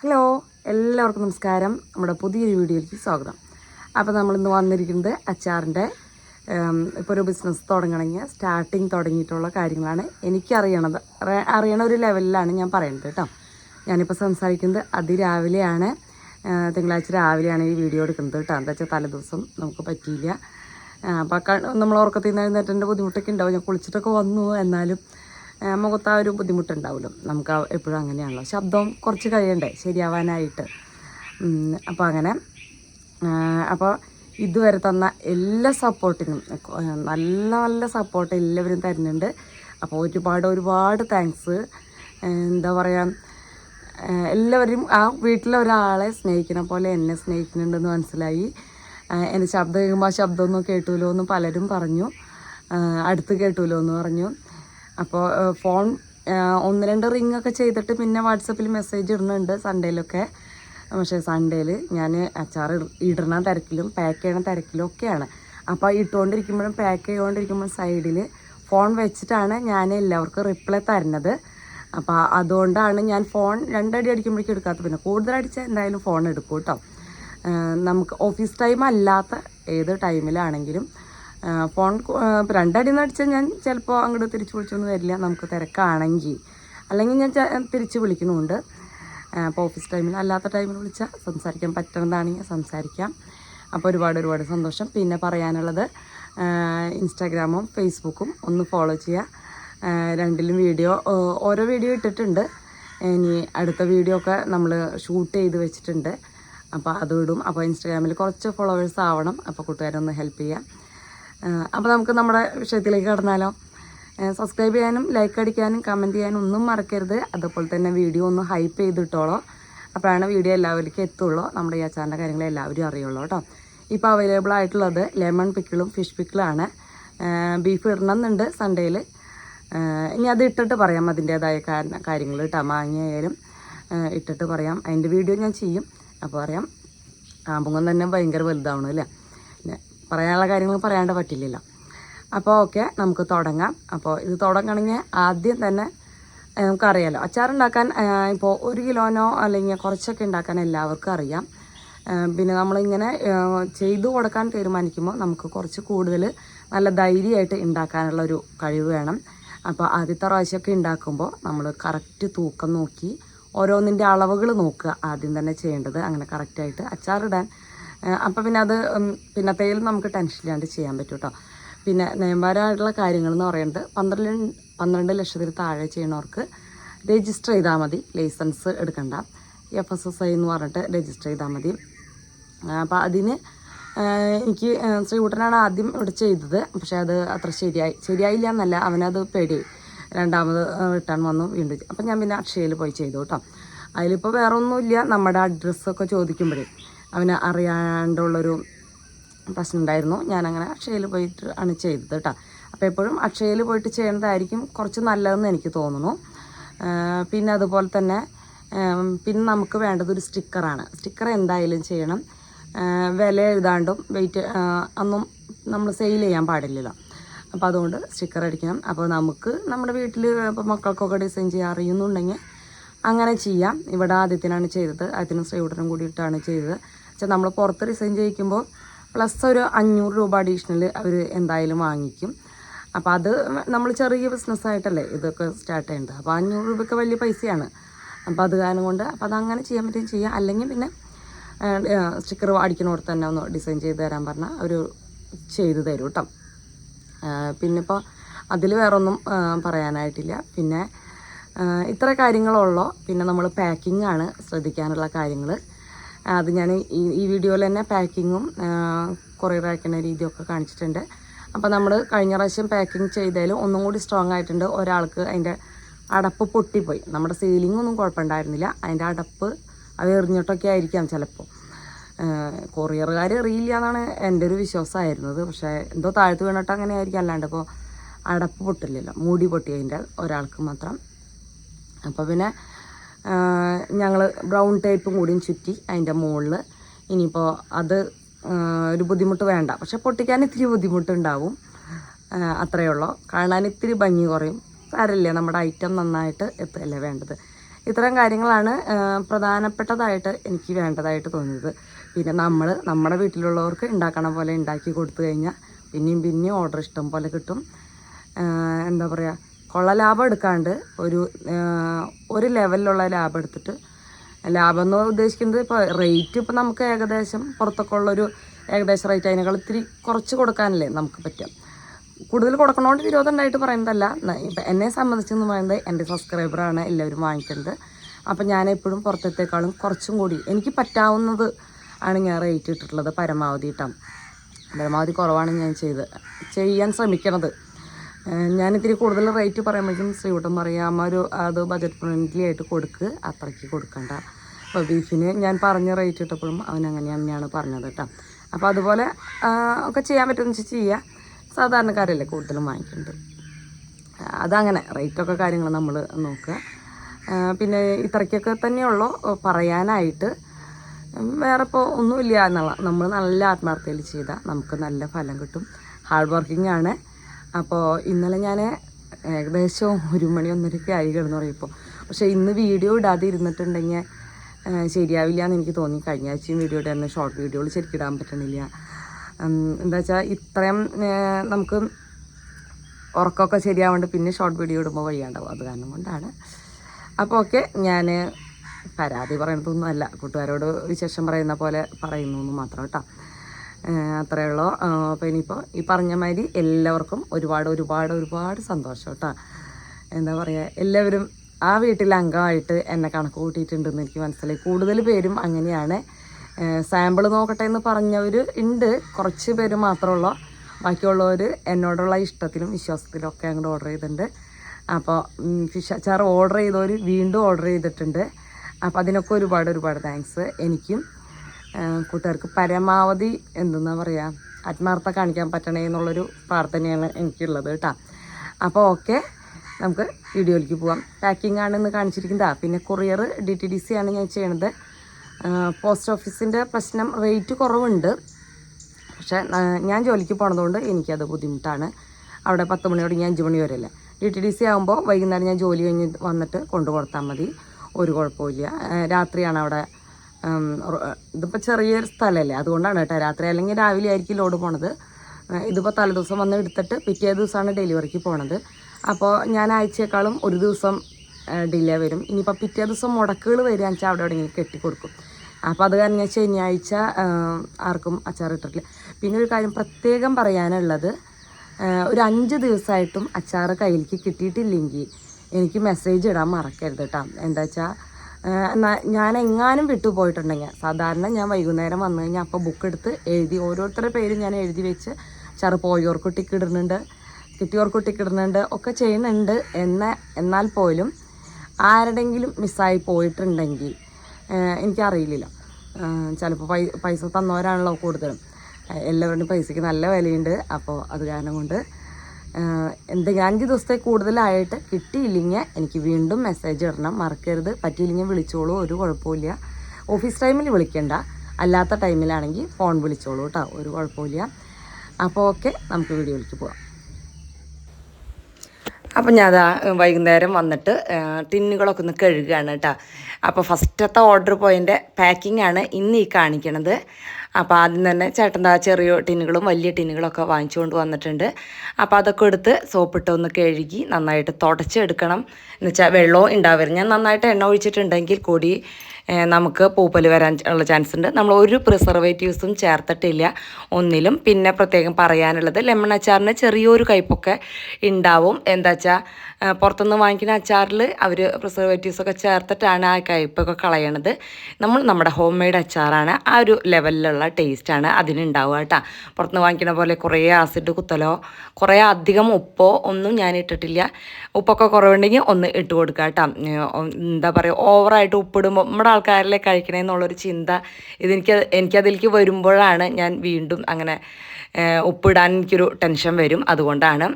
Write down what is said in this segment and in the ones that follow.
Hello എല്ലാവർക്കും നമസ്കാരം. നമ്മുടെ പുതിയൊരു വീഡിയോയിലേക്ക് സ്വാഗതം. അപ്പോൾ നമ്മളിന്ന് വന്നിരിക്കുന്നത് അച്ചാറിന്റെ ഇപ്പോൾ ഒരു ബിസിനസ് തുടങ്ങണമെങ്കിൽ സ്റ്റാർട്ടിങ് തുടങ്ങിയിട്ടുള്ള കാര്യങ്ങളാണ് എനിക്കറിയണത്. അറിയ- അറിയണ ഒരു ലെവലിലാണ് ഞാൻ പറയുന്നത് കേട്ടോ. ഞാനിപ്പോൾ സംസാരിക്കുന്നത് അതിരാവിലെയാണ്. തിങ്കളാഴ്ച രാവിലെയാണ് ഈ വീഡിയോ എടുക്കുന്നത് കേട്ടോ. എന്താ വെച്ചാൽ തലേദിവസം നമുക്ക് പറ്റിയില്ല. അപ്പോൾ നമ്മൾ ഉറക്കത്തിൽ നിന്ന് എഴുന്നേറ്റന്റെ ബുദ്ധിമുട്ടൊക്കെ ഉണ്ടാവും. ഞാൻ കുളിച്ചിട്ടൊക്കെ വന്നു എന്നാലും മുഖത്ത് ആ ഒരു ബുദ്ധിമുട്ടുണ്ടാവുമല്ലോ നമുക്ക് എപ്പോഴും അങ്ങനെയാണല്ലോ. ശബ്ദം കുറച്ച് കഴിയണ്ടേ ശരിയാവാനായിട്ട്. അപ്പോൾ അങ്ങനെ അപ്പോൾ ഇതുവരെ തന്ന എല്ലാ സപ്പോർട്ടിനും നല്ല നല്ല സപ്പോർട്ട് എല്ലാവരും തരുന്നുണ്ട്. അപ്പോൾ ഒരുപാട് ഒരുപാട് താങ്ക്സ് എന്താ പറയുക എല്ലാവരും ആ വീട്ടിലെ ഒരാളെ സ്നേഹിക്കുന്ന പോലെ എന്നെ സ്നേഹിക്കുന്നുണ്ടെന്ന് മനസ്സിലായി. എന്റെ ശബ്ദം കേൾക്കുമ്പോൾ ആ ശബ്ദമൊന്നും കേട്ടൂലോ എന്ന് പലരും പറഞ്ഞു. അടുത്ത് കേട്ടൂലോ എന്ന് പറഞ്ഞു. അപ്പോൾ ഫോൺ ഒന്ന് രണ്ട് റിങ് ഒക്കെ ചെയ്തിട്ട് പിന്നെ വാട്സപ്പിൽ മെസ്സേജ് ഇടുന്നുണ്ട് സൺഡേയിലൊക്കെ പക്ഷേ സൺഡേയിൽ ഞാൻ അച്ചാർ ഇടുന്ന തിരക്കിലും പാക്ക് ചെയ്യണ തിരക്കിലും ഒക്കെയാണ്. അപ്പോൾ ഇട്ടുകൊണ്ടിരിക്കുമ്പോഴും പാക്ക് ചെയ്തുകൊണ്ടിരിക്കുമ്പോഴും സൈഡിൽ ഫോൺ വെച്ചിട്ടാണ് ഞാൻ എല്ലാവർക്കും റിപ്ലൈ തരുന്നത്. അപ്പോൾ അതുകൊണ്ടാണ് ഞാൻ ഫോൺ രണ്ടടി അടിക്കുമ്പോഴേക്കും എടുക്കാത്ത പിന്നെ കൂടുതൽ അടിച്ചാൽ എന്തായാലും ഫോൺ എടുക്കും കേട്ടോ നമുക്ക് ഓഫീസ് ടൈം അല്ലാത്ത ഏത് ടൈമിലാണെങ്കിലും ഫോൺ രണ്ടടി എന്ന് അടിച്ചാൽ ഞാൻ ചിലപ്പോൾ അങ്ങോട്ട് തിരിച്ച് വിളിച്ചൊന്നും വരില്ല. നമുക്ക് തിരക്കാണെങ്കിൽ അല്ലെങ്കിൽ ഞാൻ തിരിച്ച് വിളിക്കുന്നുമുണ്ട് അപ്പോൾ ഓഫീസ് ടൈമിൽ അല്ലാത്ത ടൈമിൽ വിളിച്ചാൽ സംസാരിക്കാൻ പറ്റുന്നതാണെങ്കിൽ സംസാരിക്കാം. അപ്പോൾ ഒരുപാട് ഒരുപാട് സന്തോഷം. പിന്നെ പറയാനുള്ളത് ഇൻസ്റ്റാഗ്രാമും ഫേസ്ബുക്കും ഒന്ന് ഫോളോ ചെയ്യുക രണ്ടിലും വീഡിയോ ഓരോ വീഡിയോ ഇട്ടിട്ടുണ്ട്. ഇനി അടുത്ത വീഡിയോ ഒക്കെ നമ്മൾ ഷൂട്ട് ചെയ്ത് വെച്ചിട്ടുണ്ട്. അപ്പോൾ അതും ഇടും അപ്പോൾ ഇൻസ്റ്റാഗ്രാമിൽ കുറച്ച് ഫോളോവേഴ്സ് ആവണം. അപ്പോൾ കൂട്ടുകാരൊന്ന് ഹെൽപ്പ് ചെയ്യാം. അപ്പോൾ നമുക്ക് നമ്മുടെ വിഷയത്തിലേക്ക് കടന്നാലോ. സബ്സ്ക്രൈബ് ചെയ്യാനും ലൈക്ക് അടിക്കാനും കമന്റ് ചെയ്യാനും ഒന്നും മറക്കരുത്. അതുപോലെ തന്നെ വീഡിയോ ഒന്ന് ഹൈപ്പ് ചെയ്തിട്ടോളോ. അപ്പോഴാണ് വീഡിയോ എല്ലാവർക്കും എത്തുള്ളൂ. നമ്മുടെ ഈ അച്ചാറിന്റെ കാര്യങ്ങൾ എല്ലാവരും അറിയുള്ളൂ കേട്ടോ. ഇപ്പോൾ അവൈലബിൾ ആയിട്ടുള്ളത് ലെമൺ പിക്കിളും ഫിഷ് പിക്കിളാണ് ബീഫ് ഇടണമെന്നുണ്ട് സൺഡേയിൽ ഇനി അത് ഇട്ടിട്ട് പറയാം അതിന്റേതായ കാര്യങ്ങൾ കേട്ടോ. മാങ്ങയായാലും ഇട്ടിട്ട് പറയാം. അതിന്റെ വീഡിയോ ഞാൻ ചെയ്യും. അപ്പോൾ പറയാം. ആമ്പുങ്ങം തന്നെ ഭയങ്കര വലുതാവണം അല്ലേ? പറയാനുള്ള കാര്യങ്ങൾ പറയാണ്ട് പറ്റില്ലല്ലോ. അപ്പോൾ ഓക്കെ നമുക്ക് തുടങ്ങാം. അപ്പോൾ ഇത് തുടങ്ങണമെങ്കിൽ ആദ്യം തന്നെ നമുക്കറിയാലോ അച്ചാറുണ്ടാക്കാൻ ഇപ്പോൾ ഒരു കിലോനോ അല്ലെങ്കിൽ കുറച്ചൊക്കെ ഉണ്ടാക്കാൻ എല്ലാവർക്കും അറിയാം. പിന്നെ നമ്മളിങ്ങനെ ചെയ്തു കൊടുക്കാൻ തീരുമാനിക്കുമ്പോൾ നമുക്ക് കുറച്ച് കൂടുതൽ നല്ല ധൈര്യമായിട്ട് ഉണ്ടാക്കാനുള്ള ഒരു കഴിവ് വേണം. അപ്പോൾ ആദ്യത്തെ പ്രാവശ്യമൊക്കെ ഉണ്ടാക്കുമ്പോൾ നമ്മൾ കറക്റ്റ് തൂക്കം നോക്കി ഓരോന്നിന്റെ അളവുകൾ നോക്കുക ആദ്യം തന്നെ ചെയ്യേണ്ടത്. അങ്ങനെ കറക്റ്റായിട്ട് അച്ചാറിടാൻ അപ്പം പിന്നെ അത് പിന്നെ പിന്നത്തേലും നമുക്ക് ടെൻഷൻ ഇല്ലാണ്ട് ചെയ്യാൻ പറ്റും കേട്ടോ പിന്നെ നിയമപരമായിട്ടുള്ള കാര്യങ്ങൾ എന്ന് പറയുന്നത് പന്ത്രണ്ട് പന്ത്രണ്ട് ലക്ഷത്തിൽ താഴെ ചെയ്യണവർക്ക് രജിസ്റ്റർ ചെയ്താൽ മതി. ലൈസൻസ് എടുക്കണ്ട. എഫ് എസ് എസ് ഐ എന്ന് പറഞ്ഞിട്ട് രജിസ്റ്റർ ചെയ്താൽ മതി. അപ്പോൾ അതിന് എനിക്ക് ശ്രീകുട്ടനാണ് ആദ്യം ഇവിടെ ചെയ്തത്. പക്ഷേ അത് അത്ര ശരിയായി ശരിയായില്ല എന്നല്ല. അവനത് പേടി. രണ്ടാമത് റിട്ടേൺ വന്നു വീണ്ടും. അപ്പം ഞാൻ പിന്നെ അക്ഷയയിൽ പോയി ചെയ്തു കേട്ടോ അതിലിപ്പോൾ വേറെ ഒന്നുമില്ല നമ്മുടെ അഡ്രസ്സൊക്കെ ചോദിക്കുമ്പോഴേ. അവന് അറിയാണ്ടുള്ളൊരു പ്രശ്നം ഉണ്ടായിരുന്നു. ഞാനങ്ങനെ അക്ഷയയിൽ പോയിട്ട് ആണ് ചെയ്തത് കേട്ടോ. അപ്പോൾ എപ്പോഴും അക്ഷയയിൽ പോയിട്ട് ചെയ്യേണ്ടതായിരിക്കും കുറച്ച് നല്ലതെന്ന് എനിക്ക് തോന്നുന്നു. പിന്നെ അതുപോലെ തന്നെ പിന്നെ നമുക്ക് വേണ്ടത് ഒരു സ്റ്റിക്കറാണ് സ്റ്റിക്കർ എന്തായാലും ചെയ്യണം. വില എഴുതാണ്ടും വെയിറ്റ് ഒന്നും നമ്മൾ സെയിൽ ചെയ്യാൻ പാടില്ലല്ലോ. അപ്പോൾ അതുകൊണ്ട് സ്റ്റിക്കർ അടിക്കണം. അപ്പോൾ നമുക്ക് നമ്മുടെ വീട്ടിൽ ഇപ്പോൾ മക്കൾക്കൊക്കെ ഡിസൈൻ ചെയ്യാൻ അറിയുന്നുണ്ടെങ്കിൽ അങ്ങനെ ചെയ്യാം. ഇവിടെ ആദ്യത്തിനാണ് ചെയ്തത്. ആദ്യത്തിനും ശ്രീകുട്ടനും കൂടിയിട്ടാണ് ചെയ്തത്. പക്ഷേ നമ്മൾ പുറത്ത് റിസൈൻ ചെയ്യിക്കുമ്പോൾ പ്ലസ് ഒരു അഞ്ഞൂറ് രൂപ അഡീഷണൽ അവർ എന്തായാലും വാങ്ങിക്കും. അപ്പോൾ അത് നമ്മൾ ചെറിയ ബിസിനസ്സായിട്ടല്ലേ ഇതൊക്കെ സ്റ്റാർട്ട് ചെയ്യേണ്ടത്. അപ്പോൾ അഞ്ഞൂറ് രൂപയ്ക്ക് വലിയ പൈസയാണ്. അപ്പോൾ അത് കാരണം കൊണ്ട് അപ്പോൾ അതങ്ങനെ ചെയ്യാൻ പറ്റും ചെയ്യാം. അല്ലെങ്കിൽ പിന്നെ സ്റ്റിക്കർ അടിക്കണോടത്ത് തന്നെ ഒന്ന് ഡിസൈൻ ചെയ്ത് തരാൻ പറഞ്ഞാൽ അവർ ചെയ്തു തരും കേട്ടോ. പിന്നെ ഇപ്പോൾ അതിൽ വേറൊന്നും പറയാനായിട്ടില്ല. പിന്നെ ഇത്ര കാര്യങ്ങളുള്ളൂ. പിന്നെ നമ്മൾ പാക്കിംഗ് ആണ് ശ്രദ്ധിക്കാനുള്ള കാര്യങ്ങൾ. അത് ഞാൻ ഈ വീഡിയോയിൽ തന്നെ പാക്കിങ്ങും കൊറിയർ അയക്കുന്ന രീതിയൊക്കെ കാണിച്ചിട്ടുണ്ട്. അപ്പോൾ നമ്മൾ കഴിഞ്ഞ പ്രാവശ്യം പാക്കിങ് ചെയ്തതിൽ ഒന്നും കൂടി സ്ട്രോങ് ആയിട്ടുണ്ട്. ഒരാൾക്ക് അതിന്റെ അടപ്പ് പൊട്ടിപ്പോയി. നമ്മുടെ സീലിംഗ് ഒന്നും കുഴപ്പമുണ്ടായിരുന്നില്ല. അതിന്റെ അടപ്പ് അത് എറിഞ്ഞിട്ടൊക്കെ ആയിരിക്കാം ചിലപ്പോൾ കൊറിയറുകാർ എറിയില്ല എന്നാണ് എന്റെ ഒരു വിശ്വാസമായിരുന്നത്. പക്ഷേ എന്തോ താഴ്ത്ത് വീണിട്ട് അങ്ങനെ ആയിരിക്കും അല്ലാണ്ട് ഇപ്പോൾ അടപ്പ് പൊട്ടില്ലല്ലോ. മൂടി പൊട്ടി അതിന്റെ ഒരാൾക്ക് മാത്രം. അപ്പോൾ പിന്നെ ഞങ്ങൾ ബ്രൗൺ ടേപ്പും കൂടിയും ചുറ്റി അതിന്റെ മുകളിൽ ഇനിയിപ്പോൾ അത് ഒരു ബുദ്ധിമുട്ട് വേണ്ട. പക്ഷെ പൊട്ടിക്കാൻ ഇത്തിരി ബുദ്ധിമുട്ടുണ്ടാവും. അത്രയേ ഉള്ളൂ. കാണാൻ ഇത്തിരി ഭംഗി കുറയും. സാരമില്ല നമ്മുടെ ഐറ്റം നന്നായിട്ട് എത്തുകയല്ലേ വേണ്ടത്. ഇത്തരം കാര്യങ്ങളാണ് പ്രധാനപ്പെട്ടതായിട്ട് എനിക്ക് വേണ്ടതായിട്ട് തോന്നിയത് പിന്നെ നമ്മൾ നമ്മുടെ വീട്ടിലുള്ളവർക്ക് ഉണ്ടാക്കണ പോലെ ഉണ്ടാക്കി കൊടുത്തു കഴിഞ്ഞാൽ പിന്നെയും പിന്നെയും ഓർഡർ ഇഷ്ടം പോലെ കിട്ടും. എന്താ പറയുക കൊള്ള ലാഭം എടുക്കാണ്ട് ഒരു ഒരു ലെവലിലുള്ള ലാഭം എടുത്തിട്ട് ലാഭം എന്ന് ഉദ്ദേശിക്കുന്നത് ഇപ്പോൾ റേറ്റ് ഇപ്പോൾ നമുക്ക് ഏകദേശം പുറത്തൊക്കെ ഉള്ളൊരു ഏകദേശം റേറ്റ് അതിനേക്കാൾ ഇത്തിരി കുറച്ച് കൊടുക്കാനല്ലേ നമുക്ക് പറ്റുക. കൂടുതൽ കൊടുക്കണോണ്ട് വിരോധം ഉണ്ടായിട്ട് പറയുന്നതല്ല. ഇപ്പം എന്നെ സംബന്ധിച്ചെന്ന് പറയുന്നത് എന്റെ സബ്സ്ക്രൈബറാണ് എല്ലാവരും വാങ്ങിക്കുന്നത് അപ്പം ഞാൻ എപ്പോഴും പുറത്തത്തേക്കാളും കുറച്ചും കൂടി എനിക്ക് പറ്റാവുന്നത് ആണ് ഞാൻ റേറ്റ് ഇട്ടിട്ടുള്ളത് പരമാവധി ഇട്ടാം പരമാവധി കുറവാണ് ഞാൻ ചെയ്ത് ചെയ്യാൻ ശ്രമിക്കണത്. ഞാൻ ഇത്തിരി കൂടുതൽ റേറ്റ് പറയുമ്പോഴേക്കും ശ്രീകുട്ടം പറയാം ഒരു അത് ബജറ്റ് ഫ്രണ്ട്ലി ആയിട്ട് കൊടുക്ക് അത്രയ്ക്ക് കൊടുക്കണ്ട. അപ്പോൾ ബീഫിന് ഞാൻ പറഞ്ഞ റേറ്റ് ഇട്ടപ്പോഴും അവൻ അങ്ങനെ തന്നെയാണ് പറഞ്ഞത് കേട്ടോ. അപ്പോൾ അതുപോലെ ഒക്കെ ചെയ്യാൻ പറ്റുമെന്ന് വെച്ചാൽ ചെയ്യുക സാധാരണക്കാരല്ലേ കൂടുതലും വാങ്ങിക്കുന്നത് അതങ്ങനെ റേറ്റൊക്കെ കാര്യങ്ങൾ നമ്മൾ നോക്കുക. പിന്നെ ഇത്രയ്ക്കൊക്കെ തന്നെയുള്ളൂ പറയാനായിട്ട് വേറെ ഇപ്പോൾ ഒന്നുമില്ല എന്നുള്ള നമ്മൾ നല്ല ആത്മാർത്ഥതയിൽ ചെയ്താൽ നമുക്ക് നല്ല ഫലം കിട്ടും. ഹാർഡ് വർക്കിംഗ് ആണ്. അപ്പോൾ ഇന്നലെ ഞാൻ ഏകദേശം ഒരു മണി ഒന്നരയ്ക്ക് ആയി കിടന്നു പറയുമ്പോൾ പക്ഷേ ഇന്ന് വീഡിയോ ഇടാതെ ഇരുന്നിട്ടുണ്ടെങ്കിൽ ശരിയാവില്ല എന്ന് എനിക്ക് തോന്നി. കഴിഞ്ഞ ആഴ്ചയും വീഡിയോ ഇടായിരുന്നു. ഷോർട്ട് വീഡിയോകൾ ശരിക്കും ഇടാൻ പറ്റണില്ല. എന്താ വെച്ചാൽ ഇത്രയും നമുക്ക് ഉറക്കമൊക്കെ ശരിയാവേണ്ട പിന്നെ ഷോർട്ട് വീഡിയോ ഇടുമ്പോൾ വഴിയാണ്ടാവും അത് കാരണം കൊണ്ടാണ്. അപ്പോൾ ഓക്കെ ഞാൻ പരാതി പറയുന്നതൊന്നും അല്ല കൂട്ടുകാരോട് വിശേഷം പറയുന്ന പോലെ പറയുന്നു എന്ന് മാത്രം കേട്ടോ. അത്രയേ ഉള്ളൂ. അപ്പോൾ ഇനിയിപ്പോൾ ഈ പറഞ്ഞ മാതിരി എല്ലാവർക്കും ഒരുപാട് ഒരുപാട് ഒരുപാട് സന്തോഷം കേട്ടോ എന്താ പറയുക എല്ലാവരും ആ വീട്ടിൽ അംഗമായിട്ട് എന്നെ കണക്ക് കൂട്ടിയിട്ടുണ്ടെന്ന് എനിക്ക് മനസ്സിലായി. കൂടുതൽ പേരും അങ്ങനെയാണ്. സാമ്പിൾ നോക്കട്ടെ എന്ന് പറഞ്ഞവർ ഉണ്ട്. കുറച്ച് പേര് മാത്രമുള്ള ബാക്കിയുള്ളവർ എന്നോടുള്ള ഇഷ്ടത്തിലും വിശ്വാസത്തിലും ഒക്കെ അങ്ങോട്ട് ഓർഡർ ചെയ്തിട്ടുണ്ട്. അപ്പോൾ ഫിഷ് അച്ചാർ ഓർഡർ ചെയ്തവർ വീണ്ടും ഓർഡർ ചെയ്തിട്ടുണ്ട്. അപ്പോൾ അതിനൊക്കെ ഒരുപാട് ഒരുപാട് താങ്ക്സ് എനിക്കും കൂട്ടുകാർക്ക് പരമാവധി എന്തെന്നാ പറയുക ആത്മാർത്ഥ കാണിക്കാൻ പറ്റണേ എന്നുള്ളൊരു പ്രാർത്ഥനയാണ് എനിക്കുള്ളത് കേട്ടോ. അപ്പോൾ ഓക്കെ നമുക്ക് വീഡിയോയിലേക്ക് പോവാം. പാക്കിംഗ് ആണെന്ന് കാണിച്ചിരിക്കുന്നത്. പിന്നെ courier D T D C ആണ് ഞാൻ ചെയ്യണത്. പോസ്റ്റ് ഓഫീസിന്റെ പ്രശ്നം റേറ്റ് കുറവുണ്ട്. പക്ഷേ ഞാൻ ജോലിക്ക് പോണതുകൊണ്ട് എനിക്കത് ബുദ്ധിമുട്ടാണ്. അവിടെ പത്ത് മണി തുടങ്ങി അഞ്ച് മണി വരെ അല്ലേ ഡി ടി ഡി സി ആകുമ്പോൾ വൈകുന്നേരം ഞാൻ ജോലി കഴിഞ്ഞ് വന്നിട്ട് കൊണ്ടു കൊടുത്താൽ മതി. ഒരു കുഴപ്പമില്ല രാത്രിയാണ് അവിടെ ഇതിപ്പോൾ ചെറിയൊരു സ്ഥലമല്ലേ അതുകൊണ്ടാണ് കേട്ടോ. രാത്രി അല്ലെങ്കിൽ രാവിലെ ആയിരിക്കും ലോഡ് പോണത്. ഇതിപ്പോൾ തലേദിവസം വന്ന് എടുത്തിട്ട് പിറ്റേ ദിവസമാണ് ഡെലിവറിക്ക് പോണത്. അപ്പോൾ ഞാൻ ആഴ്ചയേക്കാളും ഒരു ദിവസം ഡിലേ വരും. ഇനിയിപ്പോൾ പിറ്റേ ദിവസം മുടക്കുകൾ വരികയെന്ന് വെച്ചാൽ അവിടെ എവിടെയെങ്കിലും കെട്ടിക്കൊടുക്കും. അപ്പോൾ അത് കാരണം ഞാൻ ശനിയാഴ്ച ആർക്കും അച്ചാർ ഇട്ടിട്ടില്ല. പിന്നെ ഒരു കാര്യം പ്രത്യേകം പറയാനുള്ളത് ഒരു അഞ്ച് ദിവസമായിട്ടും അച്ചാർ കയ്യിലേക്ക് കിട്ടിയിട്ടില്ലെങ്കിൽ എനിക്ക് മെസ്സേജ് ഇടാൻ മറക്കരുത് കേട്ടോ. എന്താ വെച്ചാൽ ഞാൻ എങ്ങാനും വിട്ടുപോയിട്ടുണ്ടെങ്കിൽ സാധാരണ ഞാൻ വൈകുന്നേരം വന്നു കഴിഞ്ഞാൽ അപ്പോൾ ബുക്ക് എടുത്ത് എഴുതി ഓരോരുത്തരുടെ പേരും ഞാൻ എഴുതി വെച്ച് അച്ചാർ പോയോർക്ക് ടിക്ക് ഇടുന്നുണ്ട് ഒക്കെ ചെയ്യുന്നുണ്ട്. എന്ന എന്നാൽ പോലും ആരുടെങ്കിലും മിസ്സായി പോയിട്ടുണ്ടെങ്കിൽ എനിക്കറിയില്ല. ചിലപ്പോൾ പൈ പൈസ തന്നവരാണല്ലോ കൂടുതലും. എല്ലാവരുടെയും പൈസയ്ക്ക് നല്ല വിലയുണ്ട്. അപ്പോൾ അത് കാരണം കൊണ്ട് എന്തെങ്കിലും അഞ്ച് ദിവസത്തെ കൂടുതലായിട്ട് കിട്ടിയില്ലെങ്കിൽ എനിക്ക് വീണ്ടും മെസ്സേജ് ഇടണം. മറക്കരുത്. പറ്റിയില്ലെങ്കിൽ വിളിച്ചോളൂ. ഒരു കുഴപ്പമില്ല ഓഫീസ് ടൈമിൽ വിളിക്കണ്ട. അല്ലാത്ത ടൈമിലാണെങ്കിൽ ഫോൺ വിളിച്ചോളൂ കേട്ടോ ഒരു കുഴപ്പമില്ല അപ്പോൾ ഓക്കെ നമുക്ക് വീഡിയോയിലേക്ക് പോകാം അപ്പം ഞാൻ അതാ വൈകുന്നേരം വന്നിട്ട് ടിന്നുകളൊക്കെ ഒന്ന് കഴുകുകയാണ് കേട്ടോ അപ്പോൾ ഫസ്റ്റത്തെ ഓർഡർ പോയിന്റെ പാക്കിംഗ് ആണ് ഇന്ന് ഈ കാണിക്കണത്. അപ്പോൾ ആദ്യം തന്നെ ചേട്ടന്റെ ആ ചെറിയ ടിന്നുകളും വലിയ ടിന്നുകളൊക്കെ വാങ്ങിച്ചുകൊണ്ട് വന്നിട്ടുണ്ട്. അപ്പോൾ അതൊക്കെ എടുത്ത് സോപ്പിട്ട് ഒന്ന് കഴുകി നന്നായിട്ട് തുടച്ചെടുക്കണം. എന്ന് വെച്ചാൽ വെള്ളവും ഉണ്ടാവരുത്. ഞാൻ നന്നായിട്ട് എണ്ണ ഒഴിച്ചിട്ടുണ്ടെങ്കിൽ കൂടി നമുക്ക് പൂപ്പൽ വരാൻ ഉള്ള ചാൻസ് ഉണ്ട് നമ്മൾ ഒരു പ്രിസർവേറ്റീവ്സും ചേർത്തിട്ടില്ല ഒന്നിലും. പിന്നെ പ്രത്യേകം പറയാനുള്ളത് ലെമൺ അച്ചാറിന് ചെറിയൊരു കയ്പൊക്കെ ഉണ്ടാവും എന്താ വെച്ചാൽ പുറത്തുനിന്ന് വാങ്ങിക്കുന്ന അച്ചാറിൽ അവർ പ്രിസർവേറ്റീവ്സൊക്കെ ചേർത്തിട്ടാണ് ആ കയ്പൊക്കെ കളയണത്. നമ്മൾ നമ്മുടെ ഹോം മെയ്ഡ് അച്ചാറാണ്. ആ ഒരു ലെവലിലുള്ള ടേസ്റ്റാണ് അതിനുണ്ടാവുക കേട്ടോ. പുറത്തുനിന്ന് വാങ്ങിക്കുന്ന പോലെ കുറേ ആസിഡ് കുത്തലോ കുറേ അധികം ഉപ്പോ ഒന്നും ഞാൻ ഇട്ടിട്ടില്ല. ഉപ്പൊക്കെ കുറവുണ്ടെങ്കിൽ ഒന്ന് ഇട്ട് കൊടുക്കുക കേട്ടോ. എന്താ പറയുക ഓവറായിട്ട് ഉപ്പിടുമ്പോൾ നമ്മുടെ ആൾക്കാരിലെ കഴിക്കണമെന്നുള്ളൊരു ചിന്ത ഇതെനിക്ക് എനിക്കതിലേക്ക് വരുമ്പോഴാണ് ഞാൻ വീണ്ടും അങ്ങനെ ഉപ്പിടാൻ എനിക്കൊരു ടെൻഷൻ വരും. അതുകൊണ്ടാണ്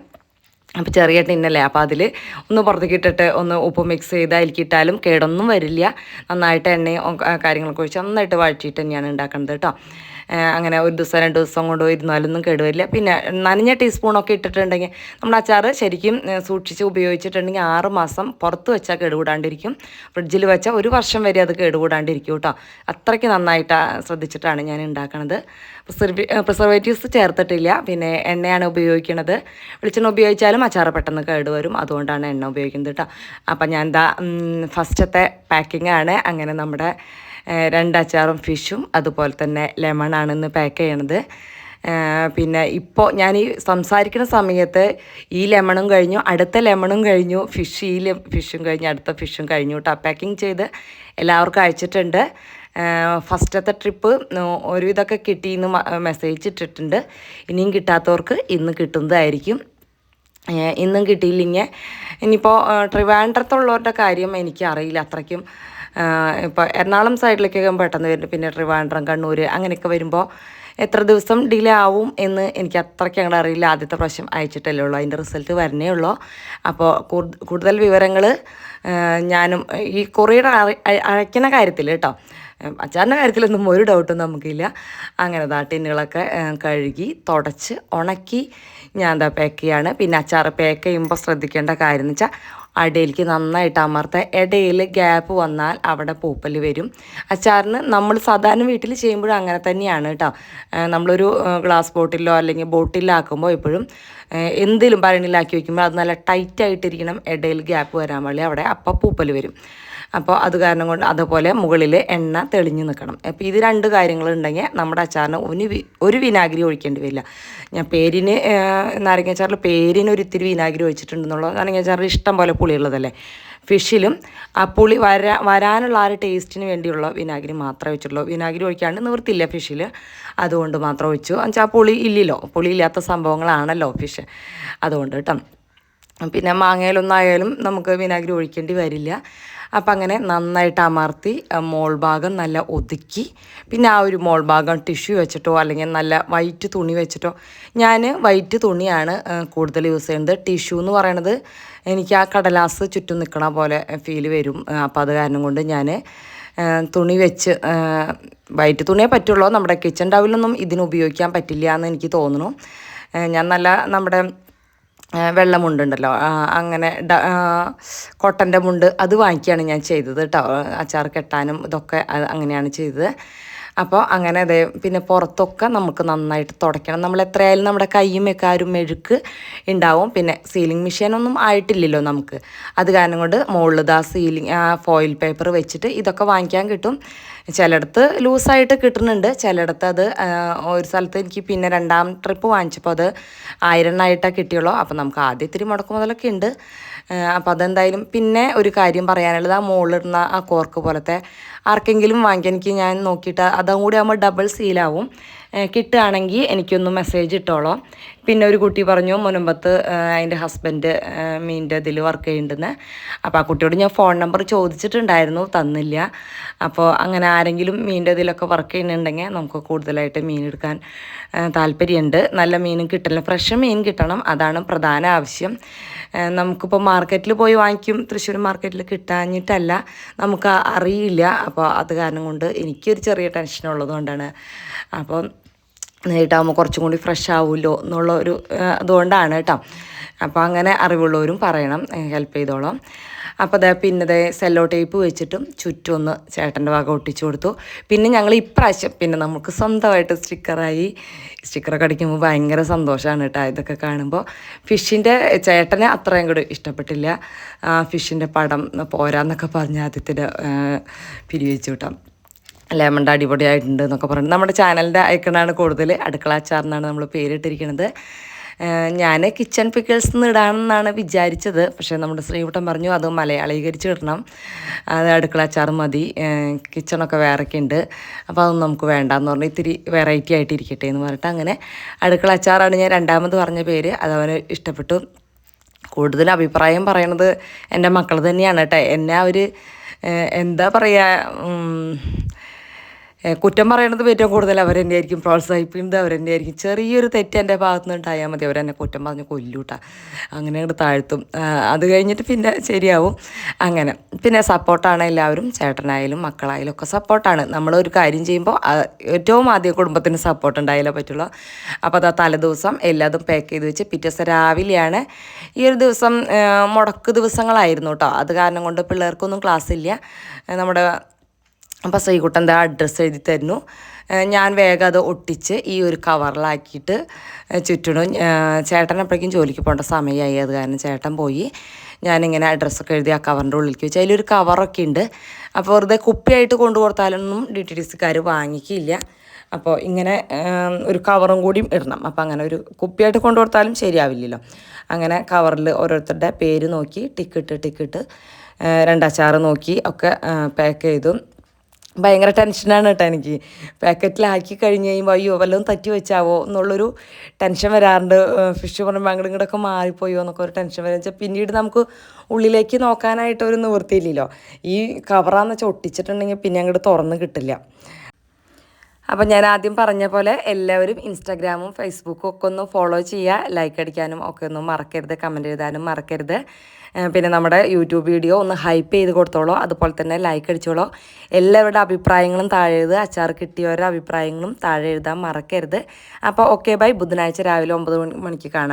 അപ്പോൾ ചെറിയ ടിന്നല്ലേ അപ്പോൾ അതിൽ ഒന്ന് പുറത്തേക്ക് ഇട്ടിട്ട് ഒന്ന് ഉപ്പ് മിക്സ് ചെയ്ത് അതിലേക്ക് ഇട്ടാലും കേടൊന്നും വരില്ല. നന്നായിട്ട് എണ്ണയും കാര്യങ്ങളൊക്കെ ഒഴിച്ച് നന്നായിട്ട് വഴറ്റിയിട്ട് തന്നെയാണ് ഉണ്ടാക്കുന്നത് കേട്ടോ. അങ്ങനെ ഒരു ദിവസം രണ്ട് ദിവസം കൊണ്ട് ഇരുന്നാലൊന്നും കേടുവരില്ല. പിന്നെ നനഞ്ഞ ടീസ്പൂണൊക്കെ ഇട്ടിട്ടുണ്ടെങ്കിൽ നമ്മൾ അച്ചാർ ശരിക്കും സൂക്ഷിച്ച് ഉപയോഗിച്ചിട്ടുണ്ടെങ്കിൽ ആറ് മാസം പുറത്ത് വെച്ചാൽ കേടുകൂടാണ്ടിരിക്കും. ഫ്രിഡ്ജിൽ വെച്ചാൽ ഒരു വർഷം വരെ അത് കേടുകൂടാണ്ടിരിക്കും കേട്ടോ. അത്രയ്ക്ക് നന്നായിട്ട് ശ്രദ്ധിച്ചിട്ടാണ് ഞാൻ ഉണ്ടാക്കണത്. പ്രിസർവേ പ്രിസർവേറ്റീവ്സ് ചേർത്തിട്ടില്ല. പിന്നെ എണ്ണയാണ് ഉപയോഗിക്കുന്നത് വെളിച്ചെണ്ണ ഉപയോഗിച്ചാലും അച്ചാർ പെട്ടെന്ന് കേടുവരും. അതുകൊണ്ടാണ് എണ്ണ ഉപയോഗിക്കുന്നത് കേട്ടോ. അപ്പം ഞാൻ എന്താ ഫസ്റ്റത്തെ പാക്കിംഗ് ആണ്. അങ്ങനെ നമ്മുടെ രണ്ട് അച്ചാറും ഫിഷും അതുപോലെ തന്നെ ലെമണാണ് ഇന്ന് പാക്ക് ചെയ്യണത്. പിന്നെ ഇപ്പോൾ ഞാൻ ഈ സംസാരിക്കുന്ന സമയത്ത് ഈ ലെമണും കഴിഞ്ഞു അടുത്ത ലെമണും കഴിഞ്ഞു ഫിഷ് ഈ ഫിഷും കഴിഞ്ഞു അടുത്ത ഫിഷും കഴിഞ്ഞു കേട്ടോ പാക്കിങ് ചെയ്ത് എല്ലാവർക്കും അയച്ചിട്ടുണ്ട്. ഫസ്റ്റത്തെ ട്രിപ്പ് ഒരു ഇതൊക്കെ കിട്ടിയെന്ന് മെസ്സേജ് ഇട്ടിട്ടുണ്ട്. ഇനിയും കിട്ടാത്തവർക്ക് ഇന്ന് കിട്ടുന്നതായിരിക്കും. ഇന്നും കിട്ടിയില്ലെങ്കിൽ ഇനിയിപ്പോൾ ട്രിവാൻഡ്രത്തുള്ളവരുടെ കാര്യം എനിക്കറിയില്ല. അത്രയ്ക്കും ഇപ്പോൾ എറണാകുളം സൈഡിലേക്കൊക്കെ പെട്ടെന്ന് വരുന്നുണ്ട് പിന്നെ ട്രിവാൻഡ്രം കണ്ണൂർ അങ്ങനെയൊക്കെ വരുമ്പോൾ എത്ര ദിവസം ഡിലേ ആവും എന്ന് എനിക്ക് അത്രയ്ക്ക് അങ്ങോട്ട് അറിയില്ല. ആദ്യത്തെ പ്രാവശ്യം അയച്ചിട്ടല്ലേ ഉള്ളൂ. അതിന്റെ റിസൾട്ട് വരണേ ഉള്ളൂ. അപ്പോൾ കൂടുതൽ വിവരങ്ങൾ ഞാനും ഈ കൊറിയർ അയക്കുന്ന കാര്യത്തിൽ കേട്ടോ അച്ചാറിന്റെ കാര്യത്തിലൊന്നും ഒരു ഡൗട്ടും നമുക്കില്ല. അങ്ങനെ ദാ ടിന്നുകളൊക്കെ കഴുകി തുടച്ച് ഉണക്കി ഞാൻ എന്താ പാക്ക് ചെയ്യാണ്. പിന്നെ അച്ചാർ പാക്ക് ചെയ്യുമ്പോൾ ശ്രദ്ധിക്കേണ്ട കാര്യം എന്ന് വെച്ചാൽ അടയിലേക്ക് നന്നായിട്ട് അമർത്തുക ഇടയിൽ ഗ്യാപ്പ് വന്നാൽ അവിടെ പൂപ്പൽ വരും. അച്ചാറിന് നമ്മൾ സാധാരണ വീട്ടിൽ ചെയ്യുമ്പോഴും അങ്ങനെ തന്നെയാണ് കേട്ടോ. നമ്മളൊരു ഗ്ലാസ് ബോട്ടിലോ അല്ലെങ്കിൽ ബോട്ടിലാക്കുമ്പോൾ എപ്പോഴും ഏഹ്, എന്തെങ്കിലും ഭരണിയിലാക്കി വയ്ക്കുമ്പോൾ അത് നല്ല ടൈറ്റായിട്ടിരിക്കണം ഇടയിൽ ഗ്യാപ്പ് വരാൻ വേണ്ടി അവിടെ അപ്പം പൂപ്പൽ വരും. അപ്പോൾ അത് കാരണം കൊണ്ട് അതുപോലെ മുകളിൽ എണ്ണ തെളിഞ്ഞു നിൽക്കണം. അപ്പോൾ ഇത് രണ്ട് കാര്യങ്ങളുണ്ടെങ്കിൽ നമ്മുടെ അച്ചാറിന് ഒരു ഒരു വിനാഗിരി ഒഴിക്കേണ്ടി വരില്ല. ഞാൻ പേരിന് നാരങ്ങ അച്ചാറിൽ പേരിന് ഒരു ഇത്തിരി വിനാഗിരി ഒഴിച്ചിട്ടുണ്ടെന്നുള്ളത് നാരങ്ങ അച്ചാറിൽ ഇഷ്ടം പോലെ പുളിയുള്ളതല്ലേ ഫിഷിലും ആ പുളി വരാ വരാനുള്ള ആ ഒരു ടേസ്റ്റിന് വേണ്ടിയുള്ള വിനാഗിരി മാത്രമേ വെച്ചിട്ടുള്ളൂ വിനാഗിരി ഒഴിക്കാണ്ട് നിവൃത്തില്ല ഫിഷിൽ അതുകൊണ്ട് മാത്രം ഒഴിച്ചു. എന്നുവെച്ചാൽ പുളി ഇല്ലല്ലോ. പുളി ഇല്ലാത്ത സംഭവങ്ങളാണല്ലോ ഫിഷ്. അതുകൊണ്ട് കേട്ടോ. പിന്നെ മാങ്ങയിലൊന്നായാലും നമുക്ക് വിനാഗിരി ഒഴിക്കേണ്ടി വരില്ല. അപ്പം അങ്ങനെ നന്നായിട്ട് അമർത്തി മോൾ ഭാഗം നല്ല ഒതുക്കി. പിന്നെ ആ ഒരു മോൾ ഭാഗം ടിഷ്യൂ വെച്ചിട്ടോ അല്ലെങ്കിൽ നല്ല വൈറ്റ് തുണി വെച്ചിട്ടോ ഞാൻ വൈറ്റ് തുണിയാണ് കൂടുതൽ യൂസ് ചെയ്യുന്നത്. ടിഷ്യൂ എന്ന് പറയണത് എനിക്ക് ആ കടലാസ് ചുറ്റും നിൽക്കണ പോലെ ഫീൽ വരും. അപ്പോൾ അത് കാരണം കൊണ്ട് ഞാൻ തുണി വെച്ച് വൈറ്റ് തുണിയെ പറ്റുള്ളൂ. നമ്മുടെ കിച്ചൺ ടവലൊന്നും ഇതിന് ഉപയോഗിക്കാൻ പറ്റില്ല എന്ന് എനിക്ക് തോന്നുന്നു. ഞാൻ നല്ല നമ്മുടെ ആ, വെള്ള മുണ്ടുണ്ടല്ലോ. ആ, അങ്ങനെ കോട്ടന്റെ മുണ്ട് അത് വാങ്ങിക്കുകയാണ് ഞാൻ ചെയ്തത് കേട്ടോ. അച്ചാർ കെട്ടാനും ഇതൊക്കെ അങ്ങനെയാണ് ചെയ്തത്. അപ്പോൾ അങ്ങനെ അതേ പിന്നെ പുറത്തൊക്കെ നമുക്ക് നന്നായിട്ട് തുടയ്ക്കണം നമ്മൾ എത്രയായാലും നമ്മുടെ കൈയും ഒരു മെഴുക്ക് ഉണ്ടാവും പിന്നെ സീലിംഗ് മെഷീനൊന്നും ആയിട്ടില്ലല്ലോ നമുക്ക്. അത് കാരണം കൊണ്ട് മുകളിൽ ആ സീലിംഗ് ആ ഫോയിൽ പേപ്പർ വെച്ചിട്ട് ഇതൊക്കെ വാങ്ങിക്കാൻ കിട്ടും. ചിലയിടത്ത് ലൂസായിട്ട് കിട്ടുന്നുണ്ട്. ചിലയിടത്ത് അത് ഒരു സ്ഥലത്ത് എനിക്ക് പിന്നെ രണ്ടാം ട്രിപ്പ് വാങ്ങിച്ചപ്പോൾ അത് ആയിരണ്ണായിട്ടാണ് കിട്ടിയുള്ളൂ. അപ്പോൾ നമുക്ക് ആദ്യം ഇത്തിരി മുടക്ക് മുതലൊക്കെ ഉണ്ട് അപ്പോൾ അതെന്തായാലും പിന്നെ ഒരു കാര്യം പറയാനുള്ളത് ആ മുകളിലിടുന്ന ആ കോർക്ക് പോലത്തെ ആർക്കെങ്കിലും വാങ്ങിക്കാൻ എനിക്ക് ഞാൻ നോക്കിയിട്ട് അതും കൂടി ആകുമ്പോൾ ഡബിൾ സീലാവും കിട്ടുകയാണെങ്കിൽ എനിക്കൊന്ന് മെസ്സേജ് ഇട്ടോളോ. പിന്നെ ഒരു കുട്ടി പറഞ്ഞു മുനമ്പത്ത് അതിന്റെ ഹസ്ബൻഡ് മീന്റെ ഇതിൽ വർക്ക് ചെയ്യുന്നുണ്ടെന്ന്. അപ്പോൾ ആ കുട്ടിയോട് ഞാൻ ഫോൺ നമ്പർ ചോദിച്ചിട്ടുണ്ടായിരുന്നു തന്നില്ല. അപ്പോൾ അങ്ങനെ ആരെങ്കിലും മീന്റെ ഇതിലൊക്കെ വർക്ക് ചെയ്യുന്നുണ്ടെങ്കിൽ നമുക്ക് കൂടുതലായിട്ട് മീൻ എടുക്കാൻ താല്പര്യമുണ്ട്. നല്ല മീനും കിട്ടണം ഫ്രഷ് മീൻ കിട്ടണം അതാണ് പ്രധാന ആവശ്യം. നമുക്കിപ്പോൾ മാർക്കറ്റിൽ പോയി വാങ്ങിക്കും തൃശ്ശൂർ മാർക്കറ്റിൽ കിട്ടാഞ്ഞിട്ടല്ല നമുക്ക് അറിയില്ല. അപ്പോൾ അത് കാരണം കൊണ്ട് എനിക്കൊരു ചെറിയ ടെൻഷൻ ഉള്ളതുകൊണ്ടാണ്. അപ്പം നേരിട്ടാകുമ്പോൾ കുറച്ചും കൂടി ഫ്രഷ് ആവുമല്ലോ എന്നുള്ള ഒരു അതുകൊണ്ടാണ് കേട്ടോ. അപ്പോൾ അങ്ങനെ അറിവുള്ളവരും പറയണം ഹെൽപ്പ് ചെയ്തോളാം. അപ്പോൾ അതെ പിന്നെ ദേ സെല്ലോ ടേപ്പ് വെച്ചിട്ടും ചുറ്റും ഒന്ന് ചേട്ടന്റെ ഭാഗം ഒട്ടിച്ചു കൊടുത്തു. പിന്നെ ഞങ്ങൾ ഇപ്രാവശ്യം പിന്നെ നമുക്ക് സ്വന്തമായിട്ട് സ്റ്റിക്കറായി സ്റ്റിക്കറൊക്കെ അടിക്കുമ്പോൾ ഭയങ്കര സന്തോഷമാണ് കേട്ടോ ഇതൊക്കെ കാണുമ്പോൾ ഫിഷിന്റെ ചേട്ടനെ അത്രയും കൂടി ഇഷ്ടപ്പെട്ടില്ല. ഫിഷിന്റെ പടം പോരാന്നൊക്കെ പറഞ്ഞ് ആദ്യത്തിൽ പിരിവെച്ചു കേട്ടോ. ലെമണിന്റെ അടിപൊളിയായിട്ടുണ്ട് എന്നൊക്കെ പറഞ്ഞു. നമ്മുടെ ചാനലിന്റെ ഐക്കണാണ് കൂടുതൽ. അടുക്കള എന്നാണ് നമ്മൾ പേരിട്ടിരിക്കുന്നത്. ഞാൻ കിച്ചൺ പിക്കിൾസ് എന്ന് ഇടാമെന്നാണ് വിചാരിച്ചത്. പക്ഷേ നമ്മുടെ ശ്രീകുട്ടൻ പറഞ്ഞു അത് മലയാളീകരിച്ച് ഇടണം. അത് അടുക്കള അച്ചാർ മതി. കിച്ചണൊക്കെ വേറൊക്കെ ഉണ്ട്. അപ്പോൾ അതൊന്നും നമുക്ക് വേണ്ടാന്ന് പറഞ്ഞു ഇത്തിരി വെറൈറ്റി ആയിട്ട് ഇരിക്കട്ടെ എന്ന് പറഞ്ഞിട്ട് അങ്ങനെ അടുക്കള അച്ചാറാണ് ഞാൻ രണ്ടാമത് പറഞ്ഞ പേര്. അത് അവന് ഇഷ്ടപ്പെട്ടു. കൂടുതൽ അഭിപ്രായം പറയണത് എന്റെ മക്കൾ തന്നെയാണ് കേട്ടോ. എന്നെ അവർ എന്താ പറയുക കുറ്റം പറയണത് ഏറ്റവും കൂടുതൽ അവരെന്നെ ആയിരിക്കും പ്രോത്സാഹിപ്പിക്കുന്നത് അവരെന്നെ ആയിരിക്കും ചെറിയൊരു തെറ്റ് എന്റെ ഭാഗത്ത് നിന്ന് ഉണ്ടായാൽ മതി അവരെന്നെ കുറ്റം പറഞ്ഞ് കൊല്ലൂട്ട. അങ്ങനെ അങ്ങോട്ട് താഴ്ത്തും. അത് കഴിഞ്ഞിട്ട് പിന്നെ ശരിയാവും. അങ്ങനെ. പിന്നെ സപ്പോർട്ടാണ് എല്ലാവരും ചേട്ടനായാലും മക്കളായാലും ഒക്കെ സപ്പോർട്ടാണ്. നമ്മളൊരു കാര്യം ചെയ്യുമ്പോൾ ഏറ്റവും ആദ്യം കുടുംബത്തിന് സപ്പോർട്ട് ഉണ്ടായാലേ പറ്റുള്ളൂ. അപ്പോൾ അതാ തലേദിവസം എല്ലാതും പാക്ക് ചെയ്ത് വെച്ച് പിറ്റേ ദിവസം രാവിലെയാണ് ഈ ഒരു ദിവസം മുടക്ക് ദിവസങ്ങളായിരുന്നു കേട്ടോ. അത് കാരണം കൊണ്ട് പിള്ളേർക്കൊന്നും ക്ലാസ് ഇല്ല നമ്മുടെ അപ്പോൾ ശ്രീകുട്ടൻ എന്താ അഡ്രസ്സ് എഴുതി തരുന്നു. ഞാൻ വേഗം അത് ഒട്ടിച്ച് ഈ ഒരു കവറിലാക്കിയിട്ട് ചുറ്റിടും. ചേട്ടൻ അപ്പോഴേക്കും ജോലിക്ക് പോകേണ്ട സമയമായി അത് കാരണം ചേട്ടൻ പോയി. ഞാനിങ്ങനെ അഡ്രസ്സൊക്കെ എഴുതി ആ കവറിന്റെ ഉള്ളിലേക്ക് വെച്ച്. അതിലൊരു കവറൊക്കെ ഉണ്ട്. അപ്പോൾ വെറുതെ കുപ്പിയായിട്ട് കൊണ്ടു കൊടുത്താലൊന്നും ഡി ടി ഡി വാങ്ങിക്കില്ല. അപ്പോൾ ഇങ്ങനെ ഒരു കവറും കൂടിയും ഇടണം. അപ്പോൾ അങ്ങനെ ഒരു കുപ്പിയായിട്ട് കൊണ്ടു കൊടുത്താലും ശരിയാവില്ലല്ലോ. അങ്ങനെ കവറിൽ ഓരോരുത്തരുടെ പേര് നോക്കി ടിക്കിട്ട് ടിക്കിട്ട് രണ്ടച്ചാറ് നോക്കി ഒക്കെ പാക്ക് ചെയ്തു. ഭയങ്കര ടെൻഷനാണ് കേട്ടോ എനിക്ക്. പാക്കറ്റിലാക്കി കഴിഞ്ഞ് കഴിയുമ്പോൾ അയ്യോ വല്ലതും തറ്റി വെച്ചാവോ? എന്നുള്ളൊരു ടെൻഷൻ വരാറുണ്ട്. ഫിഷ് പറയുമ്പോൾ അങ്ങോട്ടും ഇങ്ങോട്ടൊക്കെ മാറിപ്പോയോ എന്നൊക്കെ ഒരു ടെൻഷൻ വരാന്ന് വെച്ചാൽ പിന്നീട് നമുക്ക് ഉള്ളിലേക്ക് നോക്കാനായിട്ട് ഒരു നിവൃത്തിയില്ലല്ലോ ഈ കവറാന്ന് വെച്ചാൽ ഒട്ടിച്ചിട്ടുണ്ടെങ്കിൽ പിന്നെ അങ്ങോട്ട് തുറന്ന് കിട്ടില്ല. അപ്പം ഞാൻ ആദ്യം പറഞ്ഞ പോലെ എല്ലാവരും ഇൻസ്റ്റാഗ്രാമും ഫേസ്ബുക്കും ഒക്കെ ഒന്ന് ഫോളോ ചെയ്യുക. ലൈക്ക് അടിക്കാനും ഒക്കെ ഒന്നും മറക്കരുത്. കമന്റ് എഴുതാനും മറക്കരുത്. പിന്നെ നമ്മുടെ യൂട്യൂബ് വീഡിയോ ഒന്ന് ഹൈപ്പ് ചെയ്ത് കൊടുത്തോളൂ അതുപോലെ തന്നെ ലൈക്ക് അടിച്ചോളൂ. എല്ലാവരുടെ അഭിപ്രായങ്ങളും താഴെ എഴുതുക. അച്ചാർ കിട്ടിയവരുടെ അഭിപ്രായങ്ങളും താഴെ എഴുതാൻ മറക്കരുത്. അപ്പോൾ ഓക്കെ ബൈ ബുധനാഴ്ച രാവിലെ ഒമ്പത് മണി മണിക്ക് കാണാം.